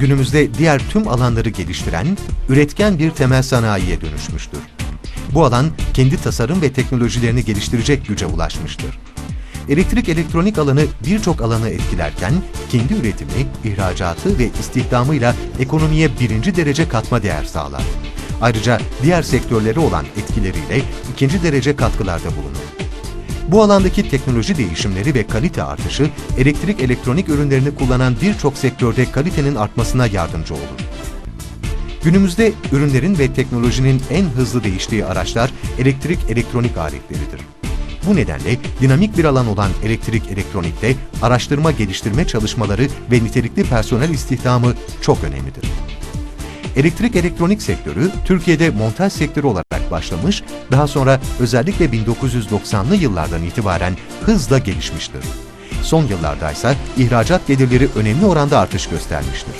günümüzde diğer tüm alanları geliştiren, üretken bir temel sanayiye dönüşmüştür. Bu alan kendi tasarım ve teknolojilerini geliştirecek güce ulaşmıştır. Elektrik elektronik alanı birçok alanı etkilerken kendi üretimi, ihracatı ve istihdamıyla ekonomiye birinci derece katma değer sağlar. Ayrıca diğer sektörleri olan etkileriyle ikinci derece katkılarda bulunur. Bu alandaki teknoloji değişimleri ve kalite artışı, elektrik elektronik ürünlerini kullanan birçok sektörde kalitenin artmasına yardımcı olur. Günümüzde ürünlerin ve teknolojinin en hızlı değiştiği araçlar elektrik elektronik aletleridir. Bu nedenle dinamik bir alan olan elektrik elektronikte araştırma geliştirme çalışmaları ve nitelikli personel istihdamı çok önemlidir. Elektrik elektronik sektörü Türkiye'de montaj sektörü olarak başlamış, daha sonra özellikle 1990'lı yıllardan itibaren hızla gelişmiştir. Son yıllarda ise ihracat gelirleri önemli oranda artış göstermiştir.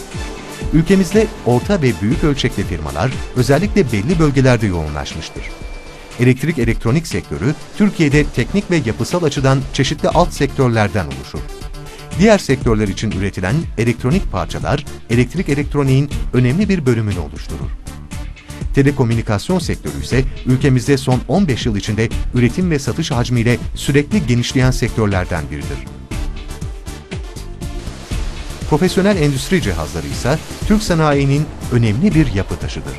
Ülkemizde orta ve büyük ölçekli firmalar özellikle belli bölgelerde yoğunlaşmıştır. Elektrik elektronik sektörü Türkiye'de teknik ve yapısal açıdan çeşitli alt sektörlerden oluşur. Diğer sektörler için üretilen elektronik parçalar elektrik elektroniğin önemli bir bölümünü oluşturur. Telekomünikasyon sektörü ise ülkemizde son 15 yıl içinde üretim ve satış hacmiyle sürekli genişleyen sektörlerden biridir. Profesyonel endüstri cihazları ise Türk sanayinin önemli bir yapı taşıdır.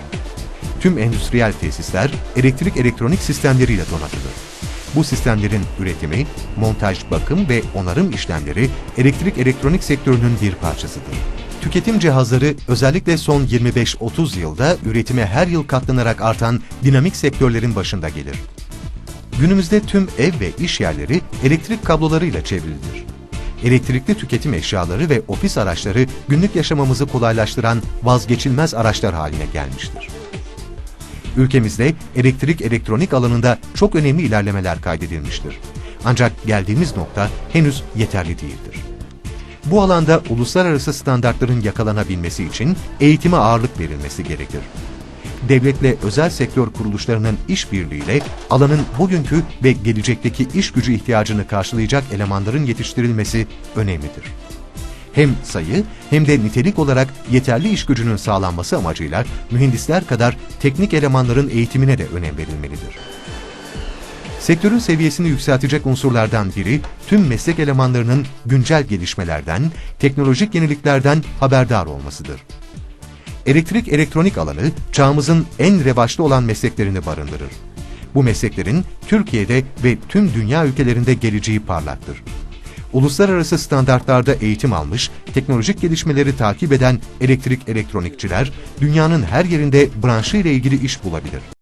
Tüm endüstriyel tesisler elektrik elektronik sistemleriyle donatılır. Bu sistemlerin üretimi, montaj, bakım ve onarım işlemleri elektrik elektronik sektörünün bir parçasıdır. Tüketim cihazları özellikle son 25-30 yılda üretime her yıl katlanarak artan dinamik sektörlerin başında gelir. Günümüzde tüm ev ve iş yerleri elektrik kablolarıyla çevrilidir. Elektrikli tüketim eşyaları ve ofis araçları günlük yaşamamızı kolaylaştıran vazgeçilmez araçlar haline gelmiştir. Ülkemizde elektrik elektronik alanında çok önemli ilerlemeler kaydedilmiştir. Ancak geldiğimiz nokta henüz yeterli değildir. Bu alanda uluslararası standartların yakalanabilmesi için eğitime ağırlık verilmesi gerekir. Devletle özel sektör kuruluşlarının işbirliğiyle alanın bugünkü ve gelecekteki iş gücü ihtiyacını karşılayacak elemanların yetiştirilmesi önemlidir hem sayı hem de nitelik olarak yeterli iş gücünün sağlanması amacıyla mühendisler kadar teknik elemanların eğitimine de önem verilmelidir. Sektörün seviyesini yükseltecek unsurlardan biri tüm meslek elemanlarının güncel gelişmelerden, teknolojik yeniliklerden haberdar olmasıdır. Elektrik elektronik alanı çağımızın en revaçta olan mesleklerini barındırır. Bu mesleklerin Türkiye'de ve tüm dünya ülkelerinde geleceği parlaktır uluslararası standartlarda eğitim almış, teknolojik gelişmeleri takip eden elektrik elektronikçiler, dünyanın her yerinde branşı ile ilgili iş bulabilir.